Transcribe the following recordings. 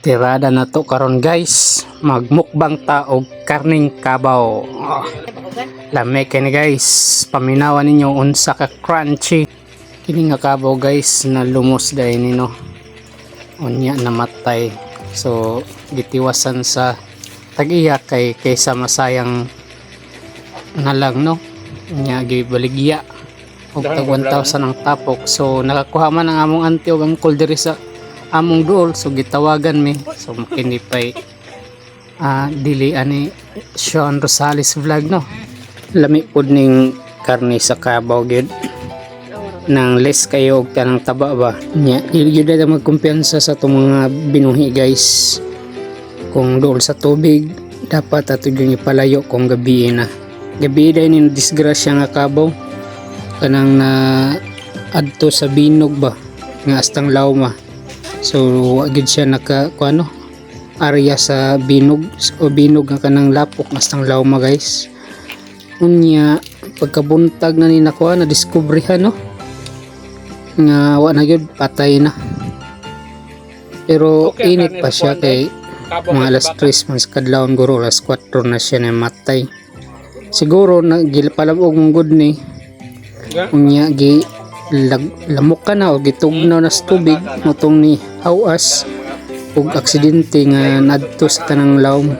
Tirada na to karon guys. Magmukbang ta og karning kabaw. Oh, lame kini guys. Paminawan ninyo unsa ka crunchy. Kini nga kabaw guys na lumos dahil nino. Unya namatay. So gitiwasan sa tag-iya kay kaysa masayang na lang no. Unya gibaligya. Og tag 1,000 ang tapok. So nakakuha man ang among auntie og uncle diri sa among duol so gitawagan mi. So kini pay ah dili ani Sean Rosales vlog no? Lami pod ning karne sa kabaw gyud. Nang less kayo og kanang taba ba? Nya gyud na magkumpiyansa sa itong mga binuhi guys. Kung duol sa tubig dapat ato yung ipalayo kung gabi na. Gabi dahil ni disgrasya nga kabaw kanang na adto sa binog ba? Nga astang lawma So, wagid siya naka, kung ano, area sa binog, o binog nga kanang lapok, astang lawma guys. Unya, pagkabuntag na ni nakuha, na diskubrihan no? Nga, wa na yun, patay na. Pero, Okay, init pa siya kay mga alas 3 man sa kadlawon guro, alas 4 na siya na matay. Siguro, na, gilpalabog mong good ni, unya gi lag, lamok ka na o gitugnaw na sa tubig motong ni hawas ug aksidente nga nadto sa tanang lawom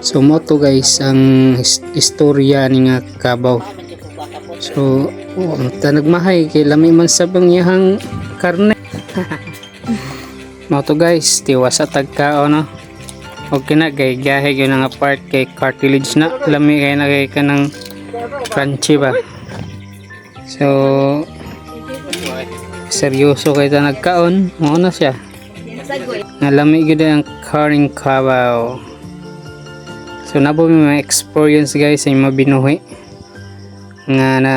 so mo to guys ang istorya ni nga kabaw. So oh, ang tanagmahay kay lami man sa bangyahang karne. Mo to guys tiwas sa tagkao no? Okay na kay gahe yun nga part kay cartilage na. Lami kay na kay kanang crunchy ba? So, seryoso kay ta nagkaon, mo na siya. Nalami gid ang curring kabaw. So, nabo mi mga experience guys sa mga binuhi. Nga na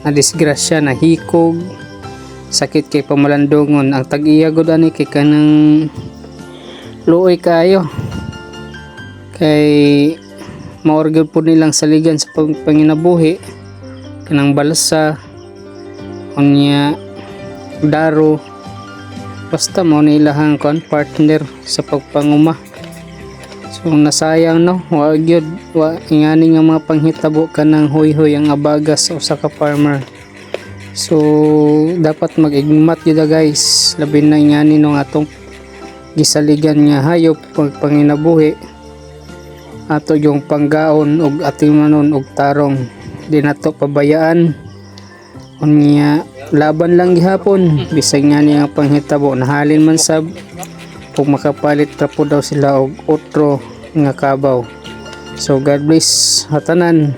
na disgrasya na hikog sakit kay pamalandongon. Ang tag-iya gud ani kay kanang luoy kayo kay maorgod po nilang saligan sa panginabuhi. Kanang balsa. Unya daro. Basta mo na ilahang kon partner sa pagpanguma. So nasayang no? Wa gyud wa ingani nga mga panghitabo kanang huy-huy ang abaga sa usa ka farmer. So dapat mag-igmat gyud guys. Labi na ingani no atong gisaligan nga hayop pag panginabuhi. Ato yung panggaon og atimanon og tarong. Di nato pabayaan. Unya laban lang gihapon. Bisag nga niya ang panghitabo nahalin man sab. Kung makapalit ra daw sila og otro nga kabaw. So God bless hatanan